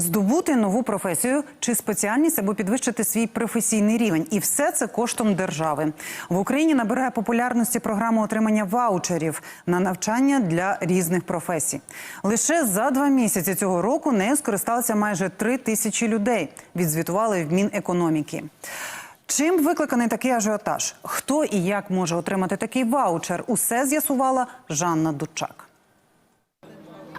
Здобути нову професію чи спеціальність або підвищити свій професійний рівень, і все це коштом держави в Україні набирає популярності програма отримання ваучерів на навчання для різних професій. Лише за два місяці цього року нею скористалися майже три тисячі людей. Відзвітували в Мінекономіки. Чим викликаний такий ажіотаж? Хто і як може отримати такий ваучер? Усе з'ясувала Жанна Дучак.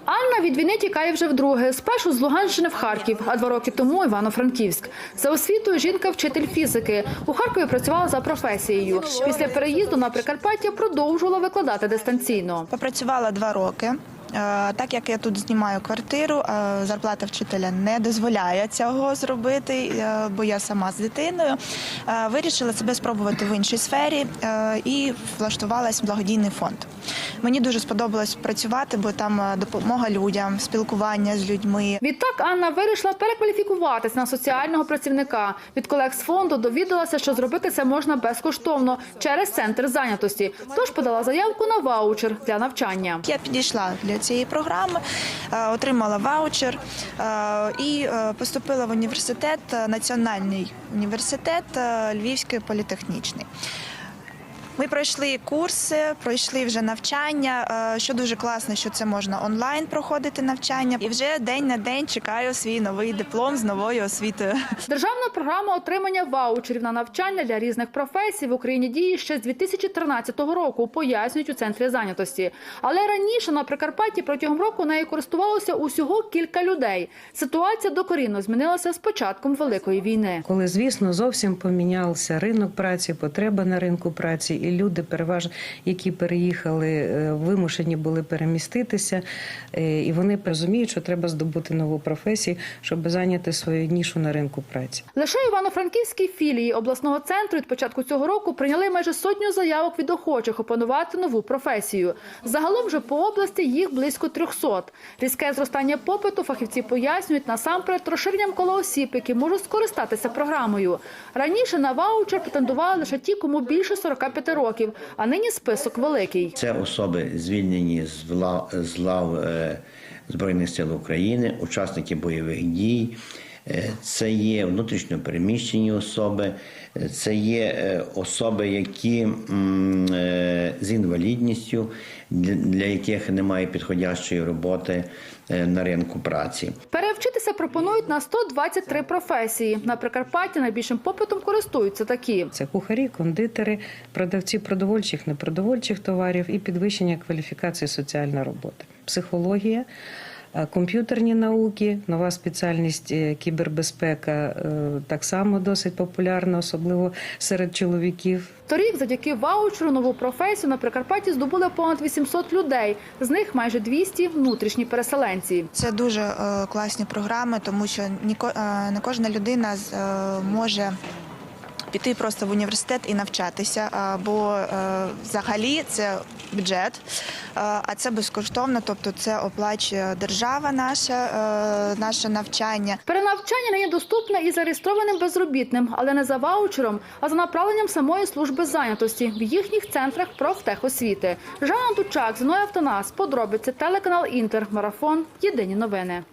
Анна від війни тікає вже вдруге. Спершу з Луганщини в Харків, а два роки тому Івано-Франківськ. За освітою жінка вчитель фізики. У Харкові працювала за професією. Після переїзду на Прикарпаття продовжувала викладати дистанційно. Попрацювала два роки. Е, Так як я тут знімаю квартиру, е, зарплата вчителя не дозволяє цього зробити, е, бо я сама з дитиною. Вирішила себе спробувати в іншій сфері і влаштувалась в благодійний фонд. Мені дуже сподобалось працювати, бо там е, допомога людям, спілкування з людьми. Відтак Анна вирішила перекваліфікуватись на соціального працівника. Від колег з фонду довідалася, що зробити це можна безкоштовно через центр зайнятості. Тож подала заявку на ваучер для навчання. Я підійшла для цієї програми, е, отримала ваучер е, і поступила в університет, Національний університет Львівський політехнічний. Ми пройшли курси, пройшли вже навчання. е, Що дуже класно, що це можна онлайн проходити навчання. І вже день на день чекаю свій новий диплом з новою освітою. Державна програма отримання ваучерів на навчання для різних професій в Україні діє ще з 2013 року, пояснюють у центрі зайнятості. Але раніше на Прикарпатті протягом року нею користувалося усього кілька людей. Ситуація докорінно змінилася з початком великої війни. Коли, звісно, зовсім помінявся ринок праці, потреба на ринку праці, і люди, переважно, які переїхали, е, вимушені були переміститися, е, і вони розуміють, що треба здобути нову професію, щоб зайняти свою нішу на ринку праці. Лише Івано-Франківській філії обласного центру від початку цього року прийняли майже сотню заявок від охочих опанувати нову професію. Загалом же по області їх близько 300. Різке зростання попиту фахівці пояснюють насамперед розширенням коло осіб, які можуть скористатися програмою. Раніше на ваучер претендували лише ті, кому більше 45 років, а нині список великий. Це особи звільнені з лав, з лав е, Збройних сил України, учасники бойових дій. Е, Це є внутрішньо переміщені особи, е, це є особи, які з інвалідністю, для яких немає підходящої роботи на ринку праці. Перевчитися пропонують на 123 професії. На Прикарпатті найбільшим попитом користуються такі. Це кухарі, кондитери, продавці продовольчих, непродовольчих товарів і підвищення кваліфікації соціальна робота, психологія. Е, Комп'ютерні науки, нова спеціальність е, кібербезпека е, так само досить популярна, особливо серед чоловіків. Торік завдяки ваучеру нову професію на Прикарпатті здобули понад 800 людей. З них майже 200 – внутрішні переселенці. Це дуже класні програми, тому що не кожна людина з- може. Піти просто в університет і навчатися, бо е, взагалі це бюджет, е, а це безкоштовно, тобто це оплачує держава наша, е, наше навчання. Перенавчання нині доступне і зареєстрованим безробітним, але не за ваучером, а за направленням самої служби зайнятості в їхніх центрах профтехосвіти. Жанна Дучак, Зоя Автонас, подробиці, телеканал Інтер, Марафон, Єдині новини.